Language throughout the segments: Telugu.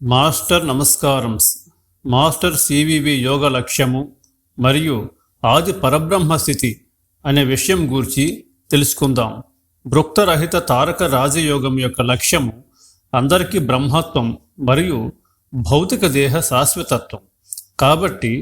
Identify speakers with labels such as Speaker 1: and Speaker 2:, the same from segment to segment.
Speaker 1: మాస్టర్ నమస్కారం. మాస్టర్ సివివి యోగ లక్ష్యము మరియు ఆది పరబ్రహ్మ స్థితి అనే విషయం గూర్చి తెలుసుకుందాం. భృక్తరహిత తారక రాజయోగం యొక్క లక్ష్యము అందరికీ బ్రహ్మత్వం మరియు భౌతిక దేహ శాశ్వతత్వం. కాబట్టి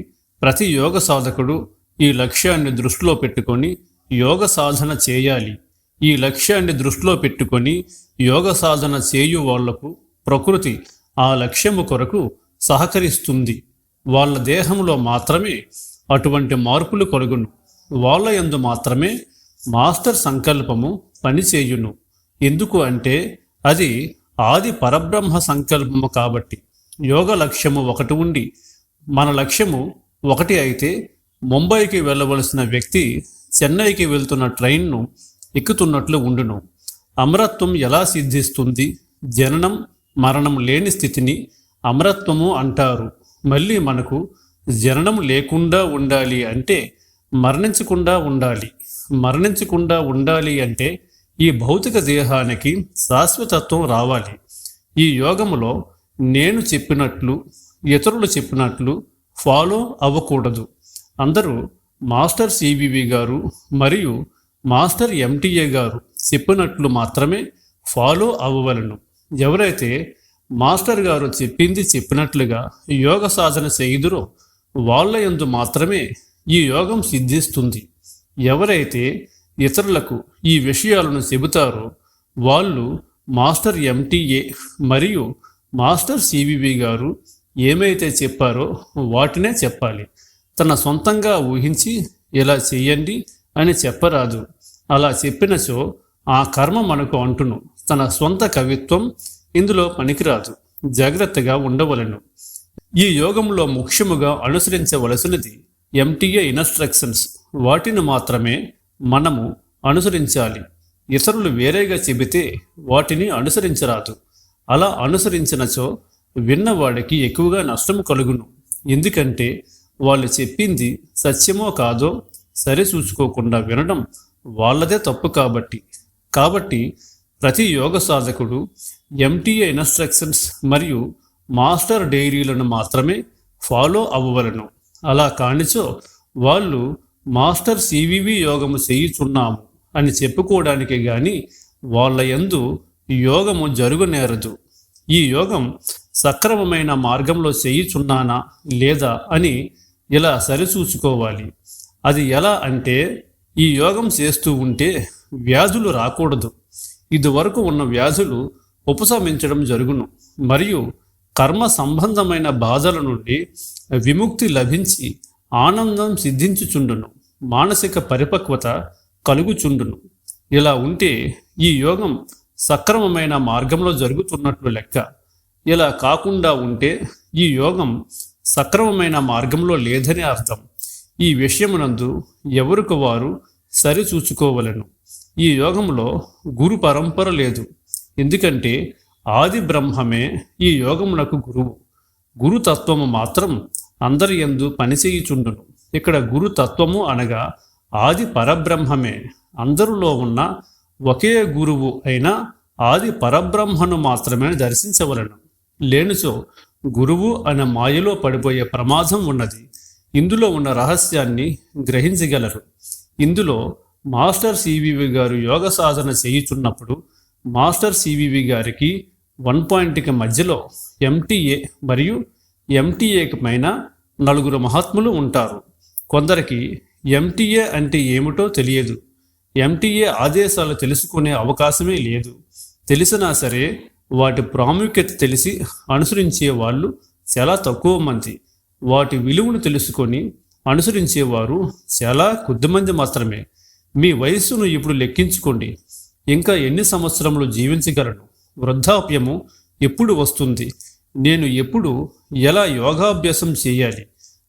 Speaker 1: ప్రతి యోగ సాధకుడు ఈ లక్ష్యాన్ని దృష్టిలో పెట్టుకొని యోగ సాధన చేయాలి. ఈ లక్ష్యాన్ని దృష్టిలో పెట్టుకొని యోగ సాధన చేయు వాళ్ళకు ప్రకృతి ఆ లక్ష్యము కొరకు సహకరిస్తుంది. వాళ్ళ దేహంలో మాత్రమే అటువంటి మార్పులు కలుగును. వాళ్ళ యందు మాత్రమే మాస్టర్ సంకల్పము పనిచేయును. ఎందుకు అంటే అది ఆది పరబ్రహ్మ సంకల్పము కాబట్టి. యోగ లక్ష్యము ఒకటి ఉండి మన లక్ష్యము ఒకటి అయితే ముంబైకి వెళ్ళవలసిన వ్యక్తి చెన్నైకి వెళ్తున్న ట్రైన్ను ఎక్కుతున్నట్లు ఉండును. అమరత్వం ఎలా సిద్ధిస్తుంది? జననం మరణం లేని స్థితిని అమరత్వము అంటారు. మళ్ళీ మనకు జననం లేకుండా ఉండాలి అంటే మరణించకుండా ఉండాలి. మరణించకుండా ఉండాలి అంటే ఈ భౌతిక దేహానికి శాశ్వతత్వం రావాలి. ఈ యోగములో నేను చెప్పినట్లు ఇతరులు చెప్పినట్లు ఫాలో అవ్వకూడదు. అందరూ మాస్టర్ సిబివి గారు మరియు మాస్టర్ ఎంటీఏ గారు చెప్పినట్లు మాత్రమే ఫాలో అవ్వవలను. ఎవరైతే మాస్టర్ గారు చెప్పింది చెప్పినట్లుగా యోగ సాధన చేయుదురో వాళ్ళ యందు మాత్రమే ఈ యోగం సిద్ధిస్తుంది. ఎవరైతే ఇతరులకు ఈ విషయాలను చెబుతారో వాళ్ళు మాస్టర్ ఎంటీఏ మరియు మాస్టర్ సివివి గారు ఏమైతే చెప్పారో వాటినే చెప్పాలి. తన సొంతంగా ఊహించి ఇలా చెయ్యండి అని చెప్పరాదు. అలా చెప్పినచో ఆ కర్మ మనకు అంటును. తన సొంత కవిత్వం ఇందులో పనికిరాదు. జాగ్రత్తగా ఉండవలను. ఈ యోగంలో ముఖ్యముగా అనుసరించవలసినది ఎంటీఏ ఇన్స్ట్రక్షన్స్ వాటిని మాత్రమే మనము అనుసరించాలి. ఇతరులు వేరేగా చెబితే వాటిని అనుసరించరాదు. అలా అనుసరించినచో విన్నవాడికి ఎక్కువగా నష్టం కలుగును. ఎందుకంటే వాళ్ళు చెప్పింది సత్యమో కాదో సరి చూసుకోకుండా వినడం వాళ్ళదే తప్పు కాబట్టి. కాబట్టి ప్రతి యోగ సాధకుడు ఎంటీఏ ఇన్స్ట్రక్షన్స్ మరియు మాస్టర్ డైరీలను మాత్రమే ఫాలో అవ్వవలను. అలా కానిచో వాళ్ళు మాస్టర్ సివివి యోగము చేయుచున్నాము అని చెప్పుకోవడానికి గాని వాళ్ళ ఎందు యోగము జరుగునేరదు. ఈ యోగం సక్రమమైన మార్గంలో చేయుచున్నానా లేదా అని ఇలా సరిచూసుకోవాలి అది ఎలా అంటే ఈ యోగం చేస్తూ ఉంటే వ్యాధులు రాకూడదు. ఇదివరకు ఉన్న వ్యాధులు ఉపశమించడం జరుగును. మరియు కర్మ సంబంధమైన బాధల నుండి విముక్తి లభించి ఆనందం సిద్ధించుచుండును. మానసిక పరిపక్వత కలుగుచుండును. ఇలా ఉంటే ఈ యోగం సక్రమమైన మార్గంలో జరుగుతున్నట్లు లెక్క. ఇలా కాకుండా ఉంటే ఈ యోగం సక్రమమైన మార్గంలో లేదని అర్థం. ఈ విషయమునందు ఎవరికి వారు సరిచూచుకోవలను ఈ యోగంలో గురు పరంపర లేదు. ఎందుకంటే ఆది బ్రహ్మమే ఈ యోగమునకు గురువు. గురుతత్వము మాత్రం అందరి ఎందు పనిచేయుచుండును. ఇక్కడ గురుతత్వము అనగా ఆది పరబ్రహ్మమే. అందరిలో ఉన్న ఒకే గురువు అయిన ఆది పరబ్రహ్మను మాత్రమే దర్శించవలను. లేనిచో గురువు అనే మాయలో పడిపోయే ప్రమాదం ఉన్నది. ఇందులో ఉన్న రహస్యాన్ని గ్రహించగలరు. ఇందులో మాస్టర్ సివివి గారు యోగ సాధన చేయుచున్నప్పుడు మాస్టర్ సివివి గారికి వన్ పాయింట్కి మధ్యలో ఎంటీఏ మరియు ఎంటీఏకి పైన నలుగురు మహాత్ములు ఉంటారు. కొందరికి ఎంటీఏ అంటే ఏమిటో తెలియదు. ఎంటీఏ ఆదేశాలు తెలుసుకునే అవకాశమే లేదు. తెలిసినా సరే వాటి ప్రాముఖ్యత తెలిసి అనుసరించే వాళ్ళు చాలా తక్కువ మంది. వాటి విలువను తెలుసుకొని అనుసరించేవారు చాలా కొద్దిమంది మాత్రమే. మీ వయస్సును ఇప్పుడు లెక్కించుకోండి. ఇంకా ఎన్ని సంవత్సరములు జీవించగలను? వృద్ధాప్యము ఎప్పుడు వస్తుంది? నేను ఎప్పుడు ఎలా యోగాభ్యాసం చేయాలి?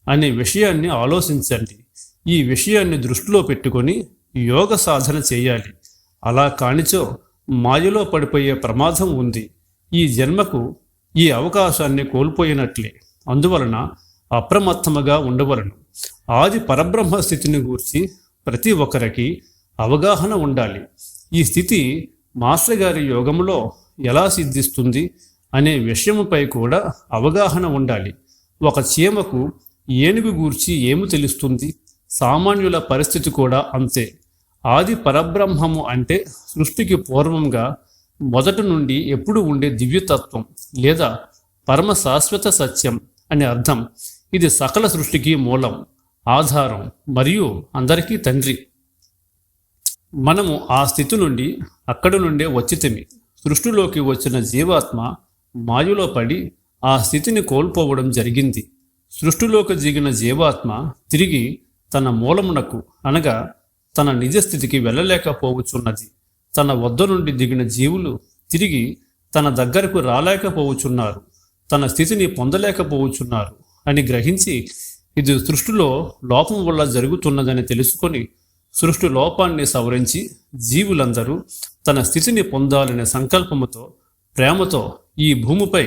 Speaker 1: అనే విషయాన్ని ఆలోచించండి. ఈ విషయాన్ని దృష్టిలో పెట్టుకొని యోగ సాధన చేయాలి. అలా కానిచో మాయలో పడిపోయే ప్రమాదం ఉంది. ఈ జన్మకు ఈ అవకాశాన్ని కోల్పోయినట్లే. అందువలన అప్రమత్తముగా ఉండవలను. ఆది పరబ్రహ్మ స్థితిని గూర్చి ప్రతి ఒక్కరికి అవగాహన ఉండాలి. ఈ స్థితి మాస్టర్ గారి యోగంలో ఎలా సిద్ధిస్తుంది అనే విషయముపై కూడా అవగాహన ఉండాలి. ఒక చీమకు ఏనుగు గూర్చి ఏమి తెలుస్తుంది? సామాన్యుల పరిస్థితి కూడా అంతే. ఆది పరబ్రహ్మము అంటే సృష్టికి పూర్వంగా మొదటి నుండి ఎప్పుడు ఉండే దివ్యతత్వం లేదా పరమ శాశ్వత సత్యం అనే అర్థం. ఇది సకల సృష్టికి మూలం. ఆధారం మరియు అందరికీ తండ్రి. మనము ఆ స్థితి నుండి అక్కడి నుండే వచ్చితిమి. సృష్టిలోకి వచ్చిన జీవాత్మ మాయలో పడి ఆ స్థితిని కోల్పోవడం జరిగింది. సృష్టిలోకి దిగిన జీవాత్మ తిరిగి తన మూలమునకు అనగా తన నిజస్థితికి వెళ్ళలేకపోవచ్చున్నది. తన వద్ద నుండి దిగిన జీవులు తిరిగి తన దగ్గరకు రాలేకపోవచ్చున్నారు. తన స్థితిని పొందలేకపోవచ్చున్నారు అని గ్రహించి ఇది సృష్టిలో లోపం వల్ల జరుగుతున్నదని తెలుసుకొని సృష్టి లోపాన్ని సవరించి జీవులందరూ తన స్థితిని పొందాలనే సంకల్పముతో ప్రేమతో ఈ భూమిపై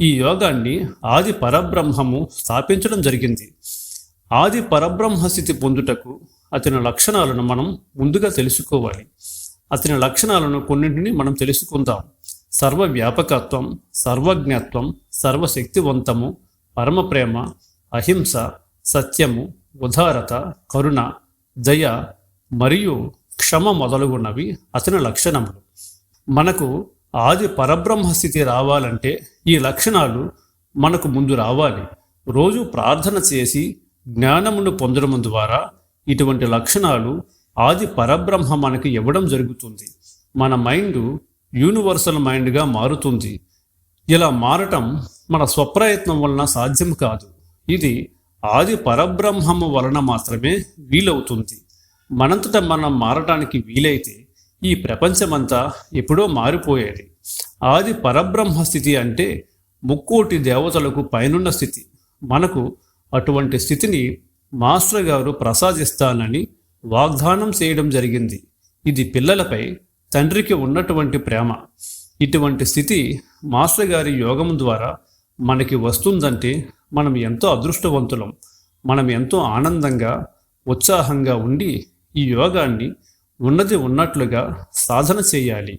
Speaker 1: ఈ యోగాన్ని ఆది పరబ్రహ్మము స్థాపించడం జరిగింది. ఆది పరబ్రహ్మ స్థితి పొందుటకు అతని లక్షణాలను మనం ముందుగా తెలుసుకోవాలి. అతని లక్షణాలను కొన్నింటిని మనం తెలుసుకుందాం. సర్వవ్యాపకత్వం సర్వజ్ఞత్వం సర్వశక్తివంతము పరమప్రేమ అహింస సత్యము ఉదారత కరుణ దయ మరియు క్షమ మొదలుగున్నవి అతని లక్షణములు. మనకు ఆది పరబ్రహ్మ స్థితి రావాలంటే ఈ లక్షణాలు మనకు ముందు రావాలి. రోజు ప్రార్థన చేసి జ్ఞానమును పొందడం ద్వారా ఇటువంటి లక్షణాలు ఆది పరబ్రహ్మ మనకి ఇవ్వడం జరుగుతుంది. మన మైండ్ యూనివర్సల్ మైండ్గా మారుతుంది. ఇలా మారటం మన స్వప్రయత్నం వలన సాధ్యం కాదు. ఇది ఆది పరబ్రహ్మము వలన మాత్రమే వీలవుతుంది. మనంతట మనం మారటానికి వీలైతే ఈ ప్రపంచమంతా ఎప్పుడో మారిపోయేది. ఆది పరబ్రహ్మ స్థితి అంటే ముక్కోటి దేవతలకు పైనున్న స్థితి. మనకు అటువంటి స్థితిని మాస్టర్ గారు ప్రసాదిస్తానని వాగ్దానం చేయడం జరిగింది. ఇది పిల్లలపై తండ్రికి ఉన్నటువంటి ప్రేమ. ఇటువంటి స్థితి మాస్టర్ గారి యోగం ద్వారా మనకి వస్తుందంటే మనం ఎంతో అదృష్టవంతులం మనం ఎంతో ఆనందంగా ఉత్సాహంగా ఉండి ఈ యోగాన్ని ఉన్నది ఉన్నట్లుగా సాధన చేయాలి.